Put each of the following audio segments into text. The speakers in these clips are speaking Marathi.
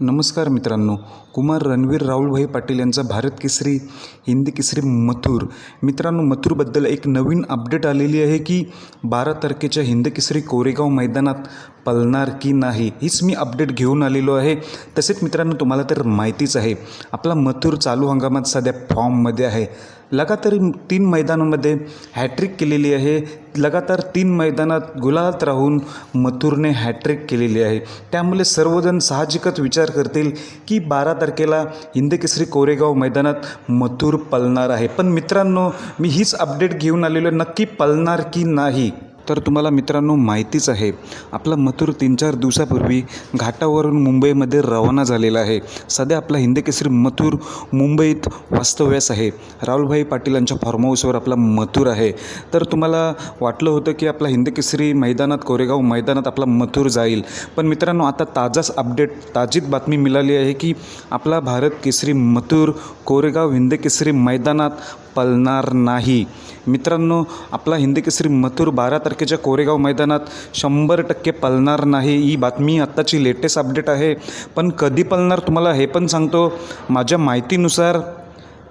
नमस्कार मित्रांनो कुमार रणवीर राहुलभाई पाटील यांचा भारत केसरी हिंदी केसरी मथुर. मित्रांनो मथुरबद्दल एक नवीन अपडेट आलेली आहे की बारा तारखेच्या हिंद केसरी कोरेगाव मैदानात पळणार की नाही हीच मी अपडेट घेऊन आलेलो आहे. तसेच मित्रांनो तुम्हाला तर माहितीच आहे आपला मथुर चालू हंगामात सध्या फॉर्ममध्ये आहे. लगातार तीन मैदानामध्ये हॅट्रिक केलेली आहे लगातार तीन मैदानात गुलालात राहून मथुरने हॅट्रिक केलेली आहे त्यामुळे सर्वजण साहजिकच विचार करतील की बारा तारखेला हिंदकेसरी कोरेगाव मैदानात मथुर पळणार आहे. पण मित्रांनो मी हीच अपडेट घेऊन आलेलो नक्की पळणार की नाही? तर तुम्हाला मित्रांनो माहितीच आहे आपला मथुर तीन चार दिवसापूर्वी घाटावरून मुंबईमध्ये रवाना झालेला आहे. सध्या आपला हिंदकेसरी मथुर मुंबईत वास्तव्यास आहे. राहुलभाई पाटील यांच्या फार्म हाऊसवर आपला मथुर आहे. तर तुम्हाला वाटलं होतं की आपला हिंदकेसरी मैदानात कोरेगाव मैदानात आपला मथुर जाईल. पण मित्रांनो आता ताजाच अपडेट ताजीच बातमी मिळाली आहे की आपला भारत केसरी मथुर कोरेगाव हिंदकेसरी मैदानात पळणार नाही. मित्रांनो आपला हिंदी केसरी मथुर बारा तारखेच्या कोरेगाव मैदानात शंभर टक्के पळणार नाही. ही बातमी आत्ताची लेटेस्ट अपडेट आहे. पण कधी पळणार तुम्हाला हे पण सांगतो. माझ्या माहितीनुसार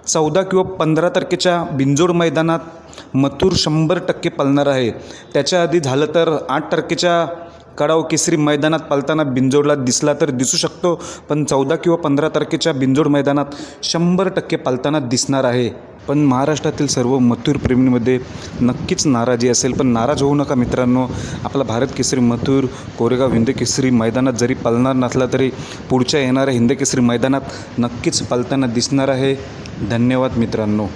चौदा किंवा पंधरा तारखेच्या बिंजोड मैदानात मथुर शंभर टक्के पळणार आहे. त्याच्या आधी झालं तर आठ तारखेच्या कडाव केसरी मैदानात पळताना बिंजोडला दिसला तर दिसू शकतो. पण चौदा किंवा पंधरा तारखेच्या बिंजोड मैदानात शंभर टक्के पळताना दिसणार आहे. पण महाराष्ट्रातील सर्व मथुरप्रेमींमध्ये नक्कीच नाराजी असेल. पण नाराज होऊ नका मित्रांनो. आपला भारत केसरी मथुर कोरेगाव हिंद केसरी मैदानात जरी पालणार नसला तरी पुढच्या येणाऱ्या हिंद केसरी मैदानात नक्कीच पालताना दिसणार आहे. धन्यवाद मित्रांनो.